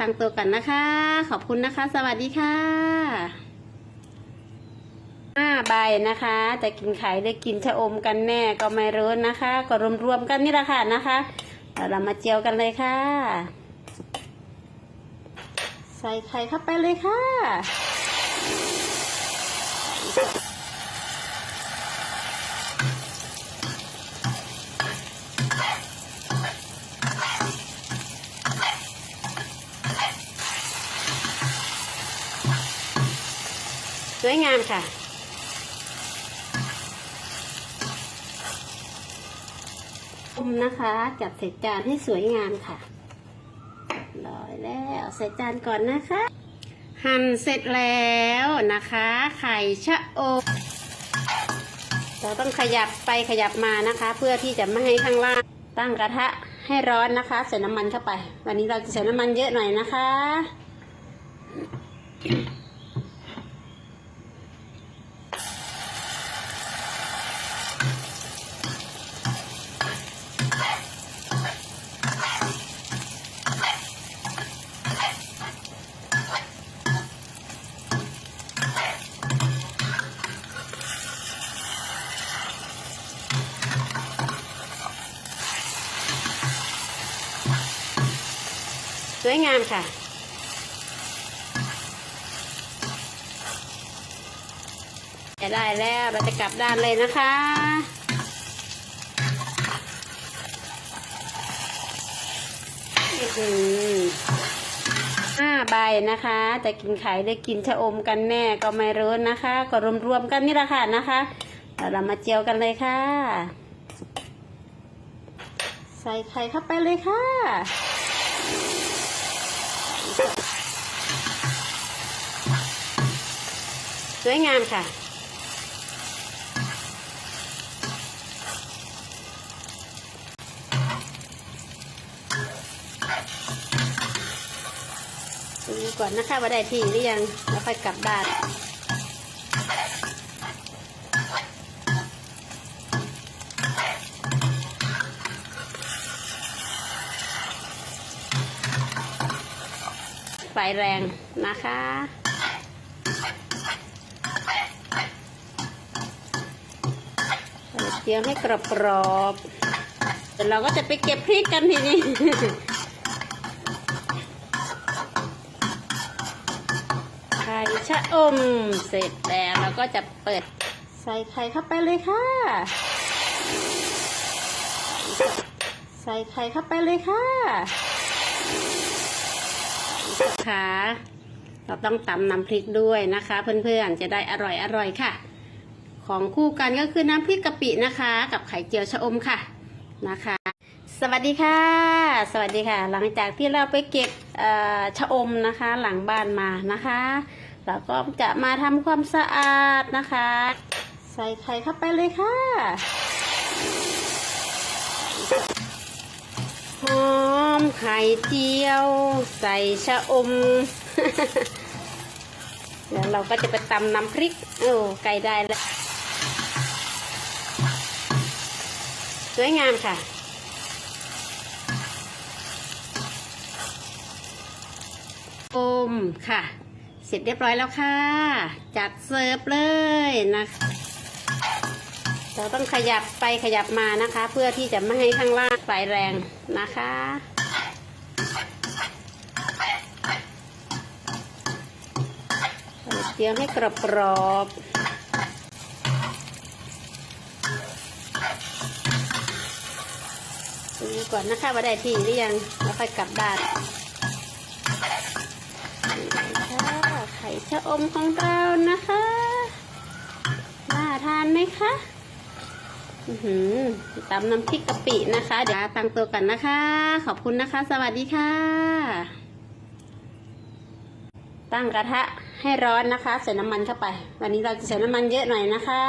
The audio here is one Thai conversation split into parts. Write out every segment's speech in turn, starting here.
ตั้งตัวกันนะคะ ขอบคุณนะคะ สวัสดีค่ะห้าใบนะคะ จะกินไข่ได้กินชะอมกันแน่ก็ไม่รู้นะคะ ก็รวมๆกันนี่แหละค่ะนะคะเดี๋ยวเรามาเจียวกันเลยค่ะ ใส่ไข่เข้าไปเลยค่ะ สวยงามค่ะอมนะคะ จัดใส่จานให้สวยงามค่ะร้อยแล้วใส่จานก่อนนะคะ หั่นเสร็จแล้วนะคะ ไข่ชะอมเราต้องขยับไปขยับมานะคะ เพื่อที่จะไม่ให้ข้างล่างตั้งกระทะให้ร้อนนะคะ ใส่น้ำมันเข้าไป วันนี้เราจะใส่น้ำมันเยอะหน่อยนะคะ สวยงามค่ะ จะได้แล้วเราจะกลับด้านเลยนะคะอื้อหือห้าใบนะคะ จะกินไข่ได้กินชะอมกันแน่ก็ไม่รู้นะคะ ก็รวมๆกันนี่แหละค่ะนะคะเรามาเจียวกันเลยค่ะ ใส่ไข่เข้าไปเลยค่ะ สวยงามค่ะ ดูก่อนนะคะว่าได้ที่หรือยัง แล้วค่อยกลับบ้าน ไฟแรงนะคะ เจียวให้กรอบๆเดี๋ยวเราก็จะไปเก็บพริกกันทีนี้ไข่ชะอมเสร็จแล้วเราก็จะเปิดใส่ไข่เข้าไปเลยค่ะ ใส่ไข่เข้าไปเลยค่ะ ค่ะเราต้องตำน้ำพริกด้วยนะคะ เพื่อนๆจะได้อร่อยๆค่ะ ของคู่กันก็คือน้ำพริกกะปินะคะ กับไข่เจียวชะอมค่ะนะคะ สวัสดีค่ะ สวัสดีค่ะ หลังจากที่เราไปเก็บชะอมนะคะ หลังบ้านมานะคะเราก็จะมาทำความสะอาดนะคะ ใส่ไข่เข้าไปเลยค่ะหอม ไข่เจียว ใส่ชะอม เดี๋ยวเราก็จะไปตำน้ำพริก โอ้ไก่ได้แล้ว สวยงามค่ะอมค่ะ เสร็จเรียบร้อยแล้วค่ะ จัดเสิร์ฟเลยนะคะเราต้องขยับไปขยับมานะคะ เพื่อที่จะไม่ให้ข้างล่างไฟแรงนะคะ เจียวให้กรอบๆดูก่อนนะคะว่าได้ที่หรือยังแล้วค่อยกลับบ้านค่ะไข่ชะอมของเรานะคะน่าทานไหมคะอือหือตำน้ำพริกกะปินะคะ เดี๋ยวตั้งตัวกันนะคะ ขอบคุณนะคะ สวัสดีค่ะ ตั้งกระทะให้ร้อนนะคะ ใส่น้ำมันเข้าไป วันนี้เราจะใส่น้ำมันเยอะหน่อยนะคะ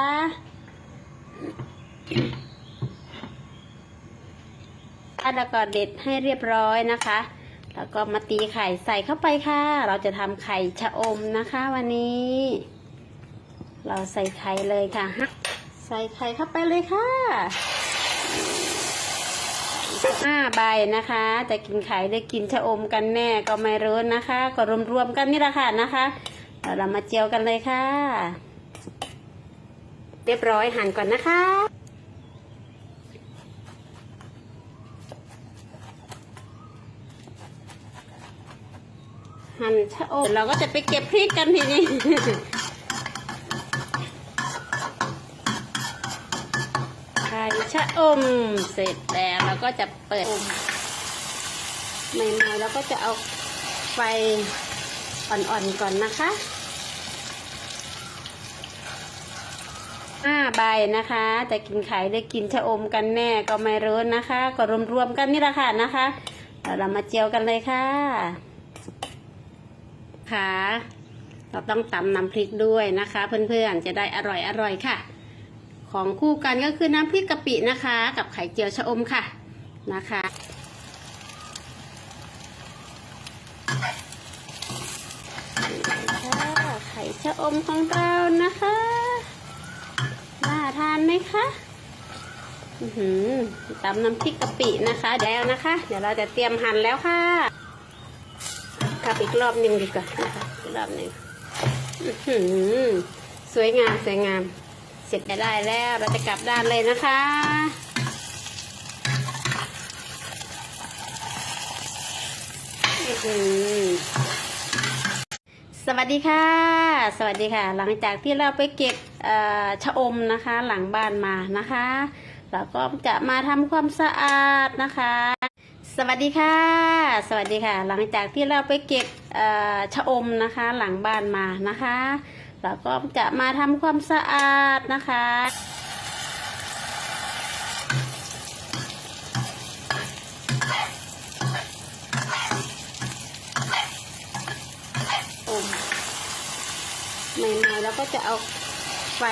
แล้วก็เด็ดให้เรียบร้อยนะคะ แล้วก็มาตีไข่ใส่เข้าไปค่ะ เราจะทำไข่ชะอมนะคะ วันนี้ เราใส่ไข่เลยค่ะ ใส่ไข่เข้าไปเลยค่ะ ห้าใบนะคะ จะกินไข่ได้กินชะอมกันแน่ก็ไม่รู้นะคะ ก็รวมๆกันนี่แหละค่ะนะคะเดี๋ยวเรามาเจียวกันเลยค่ะ เรียบร้อยหั่นก่อนนะคะหั่นชะอมเราก็จะไปเก็บพริกกันทีนี้ ไข่ ชะอมเสร็จแล้วเราก็จะเปิดใหม่ๆเราก็จะเอาไฟอ่อนๆก่อนนะคะห้าใบนะคะจะกินไข่ได้กินชะอมกันแน่ก็ไม่รู้นะคะ ก็รวมๆกันนี่แหละค่ะนะคะเดี๋ยวเรามาเจียวกันเลยค่ะ ค่ะ เราต้องตำน้ำพริกด้วยนะคะ เพื่อนๆจะได้อร่อยๆค่ะ ของคู่กันก็คือน้ำพริกกะปินะคะ กับไข่เจียวชะอมค่ะนะคะไข่ชะอมของเรานะคะน่าทานไหมคะอือหือตำน้ำพริกกะปินะคะแล้วนะคะ เดี๋ยวเราจะเตรียมหั่นแล้วค่ะกลับอีกรอบหนึ่งดีกว่านะคะอีกรอบหนึ่งอือหือสวยงามสวยงาม เสร็จได้แล้วเราจะกลับด้านเลยนะคะ สวัสดีค่ะ สวัสดีค่ะ หลังจากที่เราไปเก็บชะอมนะคะ หลังบ้านมานะคะเราก็จะมาทำความสะอาดนะคะ สวัสดีค่ะ สวัสดีค่ะ หลังจากที่เราไปเก็บชะอมนะคะ หลังบ้านมานะคะ เราก็จะมาทำความสะอาดนะคะอมใหม่ๆแล้วก็จะเอาไฟ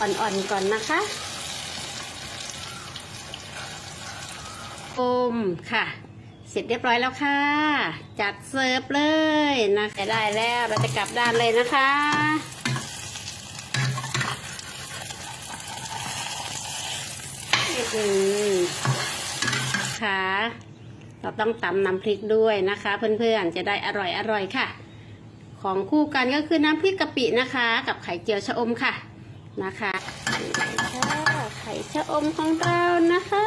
อ่อนๆก่อนนะคะอมค่ะ เสร็จเรียบร้อยแล้วค่ะ จัดเสิร์ฟเลยนะคะได้แล้วเราจะกลับด้านเลยนะคะอื้อหือค่ะ เราต้องตำน้ำพริกด้วยนะคะ เพื่อนๆ จะได้อร่อยๆค่ะ ของคู่กันก็คือน้ำพริกกะปินะคะ กับไข่เจียวชะอมค่ะนะคะค่ะไข่ชะอมของเรานะคะ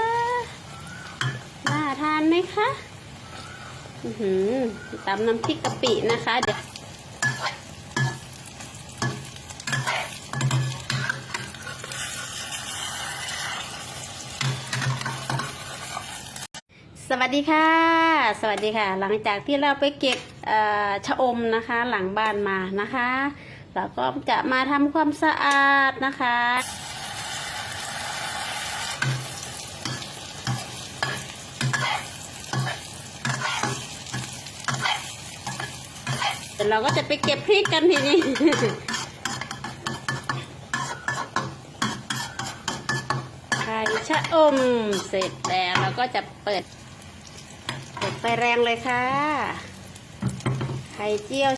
น่าทานไหมคะ ตำน้ำพริกกะปินะคะ เดี๋ยวสวัสดีค่ะ สวัสดีค่ะ หลังจากที่เราไปเก็บชะอมนะคะ หลังบ้านมานะคะ เราก็จะมาทำความสะอาดนะคะ ยวเราก็จะไปเก็บพริกกันทีนี้ไข่ชะอมเสร็จแล้วเราก็จะเปิด เปิดไฟแรงเลยค่ะ ไข่เจียว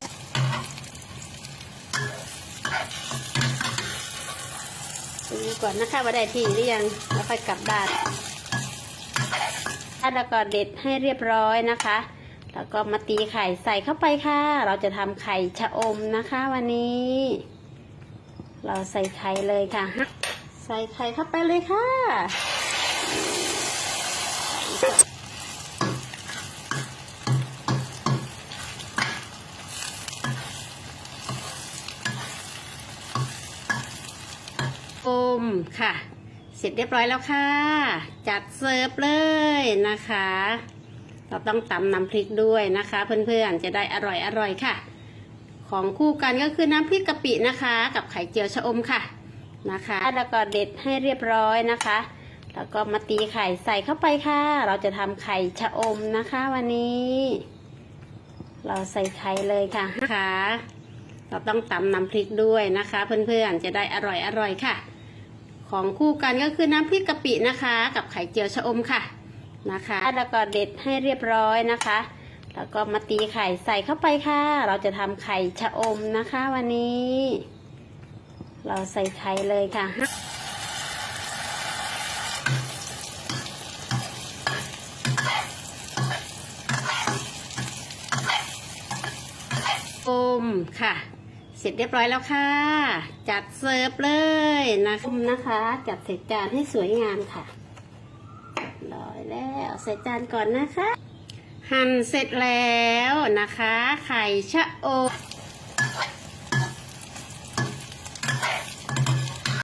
ดูก่อนนะคะว่าได้ที่หรือยังแล้วค่อยกลับบ้านแล้วก็เด็ดให้เรียบร้อยนะคะ แล้วก็มาตีไข่ใส่เข้าไปค่ะ เราจะทำไข่ชะอมนะคะ วันนี้ เราใส่ไข่เลยค่ะ ใส่ไข่เข้าไปเลยค่ะอมค่ะ เสร็จเรียบร้อยแล้วค่ะ จัดเสิร์ฟเลยนะคะ เราต้องตำน้ำพริกด้วยนะคะ เพื่อนๆจะได้อร่อยๆค่ะ ของคู่กันก็คือน้ำพริกกะปินะคะ กับไข่เจียวชะอมค่ะนะคะ แล้วก็เด็ดให้เรียบร้อยนะคะ แล้วก็มาตีไข่ใส่เข้าไปค่ะ เราจะทำไข่ชะอมนะคะ วันนี้ เราใส่ไข่เลยค่ะค่ะเราต้องตำน้ำพริกด้วยนะคะ เพื่อนๆจะได้อร่อยๆค่ะ ของคู่กันก็คือน้ำพริกกะปินะคะ กับไข่เจียวชะอมค่ะ นะคะ แล้วก็เด็ดให้เรียบร้อยนะคะ แล้วก็มาตีไข่ใส่เข้าไปค่ะ เราจะทำไข่ชะอมนะคะ วันนี้ เราใส่ไข่เลยค่ะ อมค่ะเสร็จเรียบร้อยแล้วค่ะ จัดเสิร์ฟเลยนะคุณนะคะ จัดเสร็จจานให้สวยงามค่ะ แล้วใส่จานก่อนนะคะ หั่นเสร็จแล้วนะคะ ไข่ชะโอม